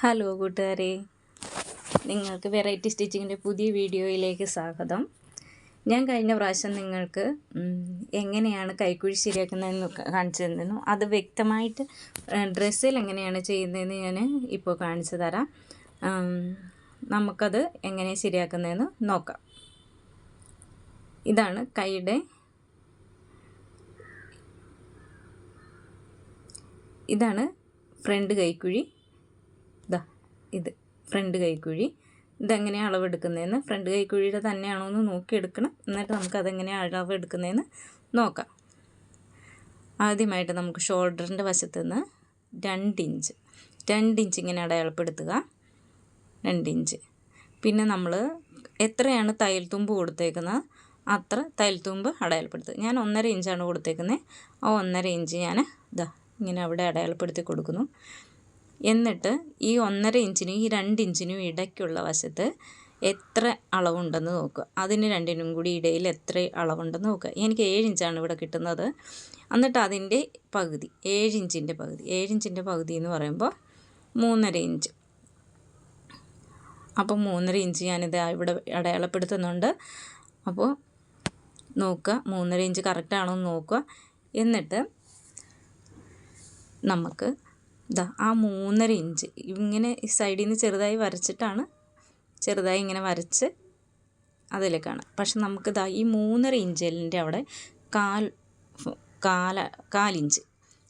Hello കൂട്ടുകാരെ. നിങ്ങൾക്ക് variety സ്റ്റിച്ചിങ്ങിന്റെ പുതിയ വീഡിയോയിലേക്ക് സ്വാഗതം. ഞാൻ കഴിഞ്ഞ പ്രാവശ്യം നിങ്ങൾക്ക് എങ്ങനെയാണ് കൈക്കുഴി ശരിയാക്കുന്നതെന്ന് കാണിച്ചു തന്നിരുന്നു അത് വ്യക്തമായിട്ട് ഡ്രസ്സിൽ എങ്ങനെയാണ് ചെയ്യുന്നതെന്ന് ഞാൻ ഇപ്പോൾ കാണിച്ചു തരാം. നമുക്കത് എങ്ങനെ ശരിയാക്കുന്നതെന്ന് നോക്കാം. ഇതാണ് കൈയുടെ ഇതാണ് ഫ്രണ്ട് കൈക്കുഴി. ഇതാ ഫ്രണ്ട് കൈക്കുഴി. ഇതെങ്ങനെയാണ് അളവെടുക്കുന്നതെന്ന് ഫ്രണ്ട് കൈക്കുഴിയുടെ തന്നെയാണോ എന്ന് നോക്കിയെടുക്കണം. എന്നിട്ട് നമുക്ക് അതെങ്ങനെയാണ് അളവെടുക്കുന്നതെന്ന് നോക്കാം. ആദ്യമായിട്ട് നമുക്ക് ഷോൾഡറിന്റെ വശത്ത് നിന്ന് രണ്ട് ഇഞ്ച് രണ്ട് ഇഞ്ച് ഇങ്ങനെ അടയാളപ്പെടുത്തുക. രണ്ട് ഇഞ്ച് പിന്നെ നമ്മൾ എത്രയാണ് തയ്യൽ തുമ്പ് കൊടുത്തേക്കുന്നത്? അത്ര തയ്യൽ തുമ്പ് അടയാളപ്പെടുത്തുക. ഞാൻ ഒന്നര ഇഞ്ചാണ് കൊടുത്തേക്കുന്നത്. ആ ഒന്നര ഇഞ്ച് ഞാൻ ഇതാ ഇങ്ങനെ അവിടെ അടയാളപ്പെടുത്തി കൊടുക്കുന്നു. എന്നിട്ട് ഈ ഒന്നര ഇഞ്ചിനും ഈ രണ്ട് ഇഞ്ചിനും ഇടയ്ക്കുള്ള വശത്ത് എത്ര അളവുണ്ടെന്ന് നോക്കുക. അതിന് രണ്ടിനും കൂടി ഇടയിൽ എത്ര അളവുണ്ടെന്ന് നോക്കുക. എനിക്ക് ഏഴ് ഇഞ്ചാണ് ഇവിടെ കിട്ടുന്നത്. എന്നിട്ട് അതിന്റെ പകുതി ഏഴ് ഇഞ്ചിന്റെ പകുതി ഏഴ് ഇഞ്ചിന്റെ പകുതി എന്ന് പറയുമ്പോൾ മൂന്നര ഇഞ്ച്. അപ്പോൾ മൂന്നര ഇഞ്ച് ഞാനിത് ഇവിടെ അടയാളപ്പെടുത്തുന്നുണ്ട്. അപ്പോൾ നോക്കുക മൂന്നര ഇഞ്ച് കറക്റ്റാണോ എന്ന് നോക്കുക. എന്നിട്ട് നമുക്ക് ഇതാ ആ മൂന്നര ഇഞ്ച്. ഇങ്ങനെ സൈഡിൽ നിന്ന് ചെറുതായി വരച്ചിട്ടാണ് ചെറുതായി ഇങ്ങനെ വരച്ച് അതിലേക്കാണ്. പക്ഷെ നമുക്ക് ഇതാ ഈ മൂന്നര ഇഞ്ചിന്റെ അവിടെ കാൽ കാല കാലിഞ്ച്.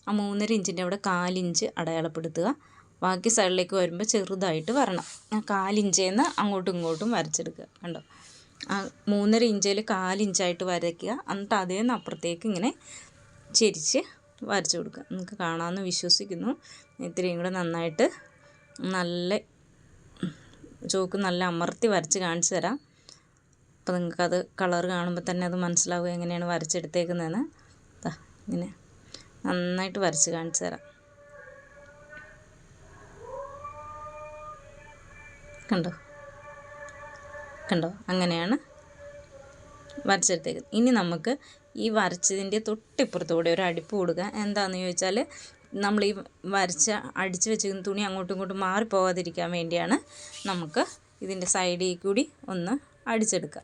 ആ മൂന്നര ഇഞ്ചിന്റെ അവിടെ കാലിഞ്ച് അടയാളപ്പെടുത്തുക. ബാക്കി സൈഡിലേക്ക് വരുമ്പോൾ ചെറുതായിട്ട് വരണം. ആ കാലിഞ്ചേന്ന് അങ്ങോട്ടും ഇങ്ങോട്ടും വരച്ചെടുക്കുക കണ്ടോ? ആ മൂന്നര ഇഞ്ചിൽ കാലിഞ്ചായിട്ട് വരയ്ക്കുക. എന്നിട്ട് അതിൽ നിന്ന് അപ്പുറത്തേക്ക് ഇങ്ങനെ ചെരിച്ച് വരച്ചു കൊടുക്കുക. നിങ്ങൾക്ക് കാണാമെന്ന് വിശ്വസിക്കുന്നു. ഇത്രയും കൂടെ നന്നായിട്ട് നല്ല ചോക്ക് നല്ല അമർത്തി വരച്ച് കാണിച്ചു തരാം. അപ്പോൾ നിങ്ങൾക്കത് കളർ കാണുമ്പോൾ തന്നെ അത് മനസ്സിലാവുക എങ്ങനെയാണ് വരച്ചെടുത്തേക്കുന്നതെന്ന്. ഇങ്ങനെ നന്നായിട്ട് വരച്ച് കാണിച്ചു തരാം. കണ്ടോ? കണ്ടോ? അങ്ങനെയാണ് വരച്ചെടുത്തേക്കുന്നത് ഇനി നമുക്ക് ഈ വരച്ചതിന്റെ തൊട്ടിപ്പുറത്തൂടെ ഒരു അടിപ്പ് കൊടുക്കുക. എന്താണെന്ന് ചോദിച്ചാൽ നമ്മൾ ഈ വരച്ച അടിച്ച് വെച്ചിരിക്കുന്ന തുണി അങ്ങോട്ടും ഇങ്ങോട്ടും മാറിപ്പോകാതിരിക്കാൻ വേണ്ടിയാണ് നമുക്ക് ഇതിന്റെ സൈഡിൽ കൂടി ഒന്ന് അടിച്ചെടുക്കുക.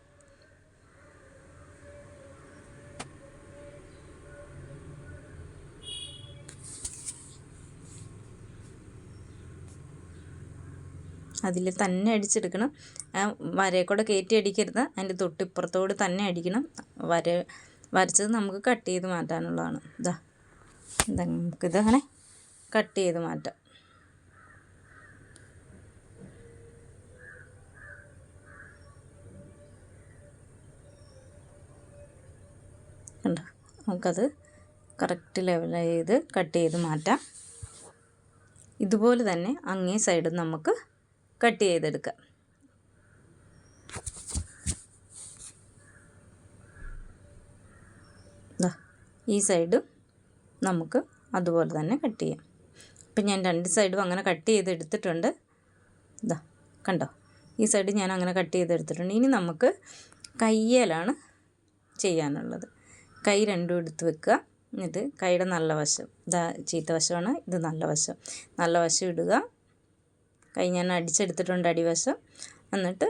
അതിൽ തന്നെ അടിച്ചെടുക്കണം. ആ വരയെക്കൂടെ കൂടെ കയറ്റി അടിക്കരുത്. അതിന്റെ തൊട്ടിപ്പുറത്തോട് തന്നെ അടിക്കണം. വര വരച്ചത് നമുക്ക് കട്ട് ചെയ്ത് മാറ്റാനുള്ളതാണ്. ഇതാ നമുക്കിത് അങ്ങനെ കട്ട് ചെയ്ത് മാറ്റാം. കണ്ടോ? നമുക്കത് കറക്റ്റ് ലെവൽ ചെയ്ത് കട്ട് ചെയ്ത് മാറ്റാം. ഇതുപോലെ തന്നെ അങ്ങേ സൈഡും നമുക്ക് കട്ട് ചെയ്തെടുക്കാം. ഈ സൈഡും നമുക്ക് അതുപോലെ തന്നെ കട്ട് ചെയ്യാം. ഇപ്പം ഞാൻ രണ്ട് സൈഡും അങ്ങനെ കട്ട് ചെയ്തെടുത്തിട്ടുണ്ട്. ഇതാ കണ്ടോ? ഈ സൈഡ് ഞാൻ അങ്ങനെ കട്ട് ചെയ്തെടുത്തിട്ടുണ്ട്. ഇനി നമുക്ക് കയ്യലാണ് ചെയ്യാനുള്ളത്. കൈ രണ്ടും എടുത്ത് വെക്കുക എന്നിട്ട് കൈയുടെ നല്ല വശം ഇതാ ചീത്ത വശമാണ് ഇത് നല്ല വശം. നല്ല വശം ഇടുക. കൈ ഞാൻ അടിച്ചെടുത്തിട്ടുണ്ട് അടിവശം. എന്നിട്ട്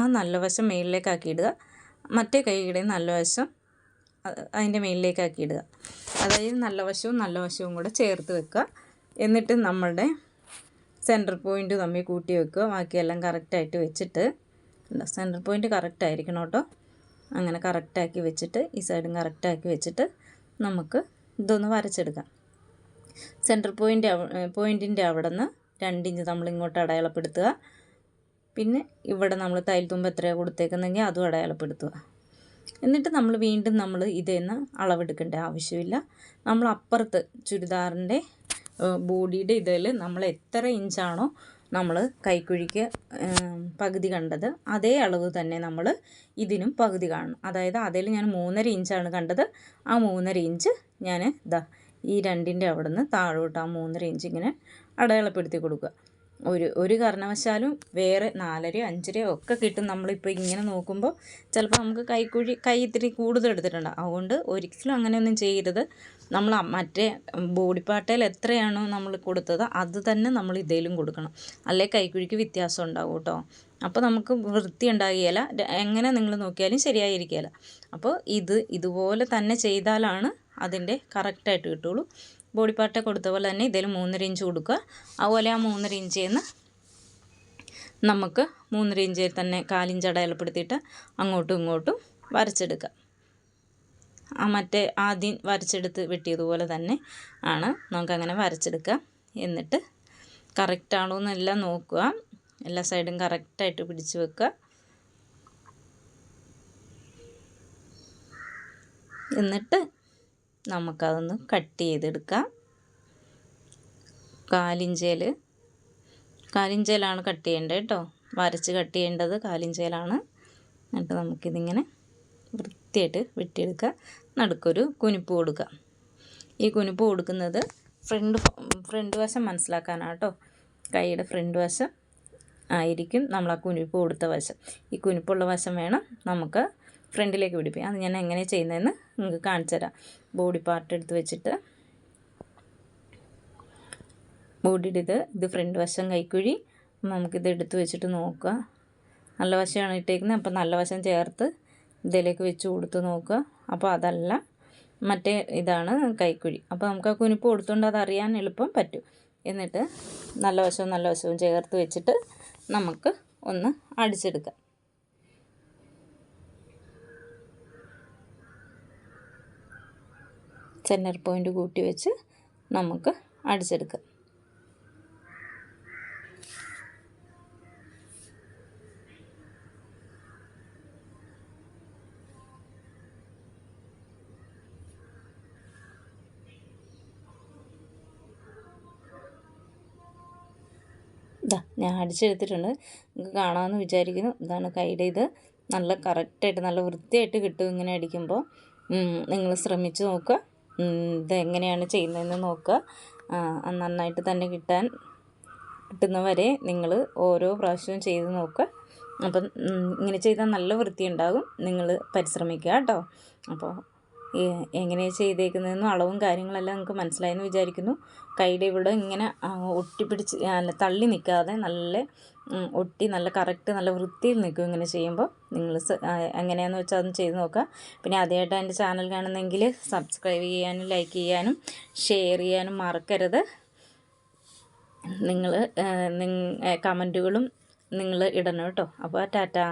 ആ നല്ല വശം മേളിലേക്കാക്കി ഇടുക മറ്റേ കൈയുടെ നല്ല വശം അതിന്റെ മേളിലേക്കാക്കി ഇടുക അതായത് നല്ല വശവും നല്ല വശവും കൂടെ ചേർത്ത് വെക്കുക. എന്നിട്ട് നമ്മളുടെ സെന്റർ പോയിന്റ് തമ്മിൽ കൂട്ടി വെക്കുക. ബാക്കിയെല്ലാം കറക്റ്റായിട്ട് വെച്ചിട്ട് സെന്റർ പോയിന്റ് കറക്റ്റ് ആയിരിക്കണം കേട്ടോ. അങ്ങനെ കറക്റ്റാക്കി വെച്ചിട്ട് ഈ സൈഡും കറക്റ്റാക്കി വെച്ചിട്ട് നമുക്ക് ഇതൊന്ന് വരച്ചെടുക്കാം. സെന്റർ പോയിന്റ് പോയിന്റിന്റെ അവിടെ നിന്ന് രണ്ടിഞ്ച് നമ്മൾ ഇങ്ങോട്ട് അടയാളപ്പെടുത്തുക. പിന്നെ ഇവിടെ നമ്മൾ തയ്യൽ തുമ്പ് എത്രയാണ് കൊടുത്തേക്കുന്നെങ്കിൽ അതും അടയാളപ്പെടുത്തുക. എന്നിട്ട് നമ്മൾ വീണ്ടും നമ്മൾ ഇതേന്ന് അളവെടുക്കേണ്ട ആവശ്യമില്ല. നമ്മൾ അപ്പുറത്ത് ചുരിദാറിന്റെ ബോഡിയുടെ ഇതിൽ നമ്മൾ എത്ര ഇഞ്ചാണോ നമ്മൾ കൈക്കുഴിക്ക് പകുതി കണ്ടത് അതേ അളവ് തന്നെ നമ്മൾ ഇതിനും പകുതി കാണണം അതായത് അതിൽ ഞാൻ മൂന്നര ഇഞ്ചാണ് കണ്ടത്. ആ മൂന്നര ഇഞ്ച് ഞാൻ ഇതാ ഈ രണ്ടിന്റെ അവിടെ നിന്ന് താഴോട്ട് ആ മൂന്നര ഇഞ്ച് ഇങ്ങനെ അടയാളപ്പെടുത്തി കൊടുക്കുക. ഒരു ഒരു കാരണവശാലും വേറെ നാലരയോ അഞ്ചരയോ ഒക്കെ കിട്ടും നമ്മളിപ്പോൾ ഇങ്ങനെ നോക്കുമ്പോൾ ചിലപ്പോൾ നമുക്ക് കൈക്കുഴി കൈ ഇത്തിരി കൂടുതൽ എടുത്തിട്ടുണ്ട്. അതുകൊണ്ട് ഒരിക്കലും അങ്ങനെയൊന്നും ചെയ്യരുത്. നമ്മൾ മറ്റേ ബോഡി പാർട്ടിൽ എത്രയാണോ നമ്മൾ കൊടുത്തത് അത് തന്നെ നമ്മൾ ഇതേലും കൊടുക്കണം. അല്ലെ കൈക്കുഴിക്ക് വ്യത്യാസം ഉണ്ടാവും കേട്ടോ. അപ്പോൾ നമുക്ക് വൃത്തി ഉണ്ടാകുകയില്ല എങ്ങനെ നിങ്ങൾ നോക്കിയാലും ശരിയായിരിക്കുകയില്ല അപ്പോൾ ഇത് ഇതുപോലെ തന്നെ ചെയ്താലാണ് അതിന്റെ കറക്റ്റായിട്ട് കിട്ടുള്ളൂ. ബോഡി പാർട്ട് കൊടുത്ത പോലെ തന്നെ ഇതിൽ മൂന്നര ഇഞ്ച് കൊടുക്കുക. അതുപോലെ ആ മൂന്നര ഇഞ്ചിൽ നിന്ന് നമുക്ക് മൂന്നര ഇഞ്ചിൽ തന്നെ കാലിഞ്ച് അടയാളപ്പെടുത്തിയിട്ട് അങ്ങോട്ടും ഇങ്ങോട്ടും വരച്ചെടുക്കുക. ആ മറ്റേ ആദ്യം വരച്ചെടുത്ത് വെട്ടിയതുപോലെ തന്നെ ആണ് നമുക്കങ്ങനെ വരച്ചെടുക്കുക. എന്നിട്ട് കറക്റ്റ് ആണോ എന്നെല്ലാം നോക്കുക. എല്ലാ സൈഡും കറക്റ്റായിട്ട് പിടിച്ച് വെക്കുക. എന്നിട്ട് നമുക്കതൊന്ന് കട്ട് ചെയ്തെടുക്കാം. കാലിഞ്ചേൽ കാലിഞ്ചേലാണ് കട്ട് ചെയ്യേണ്ടത് കേട്ടോ. വരച്ച് കട്ട് ചെയ്യേണ്ടത് കാലിഞ്ചേലാണ് എന്നിട്ട് നമുക്കിതിങ്ങനെ വൃത്തിയായിട്ട് വെട്ടിയെടുക്കുക. നടുക്കൊരു കുനിപ്പ് കൊടുക്കുക. ഈ കുനിപ്പ് കൊടുക്കുന്നത് ഫ്രണ്ട് ഫ്രണ്ട് വശം മനസ്സിലാക്കാനാണ് കേട്ടോ. കൈയുടെ ഫ്രണ്ട് വശം ആയിരിക്കും നമ്മൾ ആ കുനിപ്പ് കൊടുത്ത വശം. ഈ കുനിപ്പുള്ള വശം വേണം നമുക്ക് ഫ്രണ്ടിലേക്ക് പിടിപ്പിക്കും. അത് ഞാൻ എങ്ങനെ ചെയ്യുന്നതെന്ന് നിങ്ങൾക്ക് കാണിച്ചു തരാം. ബോഡി പാർട്ട് എടുത്ത് വെച്ചിട്ട്. ബോഡിയുടെ ഇത് ഇത് ഫ്രണ്ട് വശം കൈക്കുഴി. നമുക്കിത് എടുത്ത് വെച്ചിട്ട് നോക്കുക. നല്ല വശമാണ് ഇട്ടേക്കുന്നത്. അപ്പോൾ നല്ല വശം ചേർത്ത് ഇതിലേക്ക് വെച്ച് കൊടുത്ത് നോക്കുക. അപ്പോൾ അതല്ല മറ്റേ ഇതാണ് കൈക്കുഴി. അപ്പോൾ നമുക്ക് ആ കുനിപ്പ് കൊടുത്തുകൊണ്ട് അറിയാൻ എളുപ്പം പറ്റും. എന്നിട്ട് നല്ല വശവും നല്ല വശവും ചേർത്ത് വെച്ചിട്ട് നമുക്ക് ഒന്ന് അടിച്ചെടുക്കാം. സെന്റർ പോയിന്റ് കൂട്ടി വെച്ച് നമുക്ക് അടിച്ചെടുക്കാം. ഞാൻ അടിച്ചെടുത്തിട്ടുണ്ട്. നിങ്ങൾക്ക് കാണാമെന്ന് വിചാരിക്കുന്നു. ഇതാണ് കൈയുടെ ഇത്. നല്ല കറക്റ്റായിട്ട് നല്ല വൃത്തിയായിട്ട് കിട്ടും ഇങ്ങനെ അടിക്കുമ്പോൾ. നിങ്ങൾ ശ്രമിച്ച് നോക്കുക. ഉം, ഇത് എങ്ങനെയാണ് ചെയ്യുന്നതെന്ന് നോക്കുക. നന്നായിട്ട് തന്നെ കിട്ടാൻ കിട്ടുന്നവരെ നിങ്ങൾ ഓരോ പ്രാവശ്യവും ചെയ്ത് നോക്കുക. അപ്പം ഇങ്ങനെ ചെയ്താൽ നല്ല വൃത്തി ഉണ്ടാകും നിങ്ങൾ പരിശ്രമിക്കുക കേട്ടോ. അപ്പോൾ എങ്ങനെയാണ് ചെയ്തേക്കുന്നതെന്നും അളവും കാര്യങ്ങളെല്ലാം നിങ്ങൾക്ക് മനസ്സിലായെന്ന് വിചാരിക്കുന്നു. കൈയുടെ ഇവിടെ ഇങ്ങനെ ഒട്ടിപ്പിടിച്ച് തള്ളി നിൽക്കാതെ നല്ല ഒട്ടി നല്ല കറക്റ്റ് നല്ല വൃത്തിയിൽ നിൽക്കും ഇങ്ങനെ ചെയ്യുമ്പോൾ. നിങ്ങൾ എങ്ങനെയാണെന്ന് വെച്ചാൽ അതൊന്ന് ചെയ്ത് നോക്കുക. പിന്നെ ആദ്യമായിട്ട് എന്റെ ചാനൽ കാണുന്നെങ്കിൽ സബ്സ്ക്രൈബ് ചെയ്യാനും ലൈക്ക് ചെയ്യാനും ഷെയർ ചെയ്യാനും മറക്കരുത്. നിങ്ങൾ കമന്റുകളും നിങ്ങൾ ഇടണം കേട്ടോ. അപ്പോൾ ടാറ്റാ.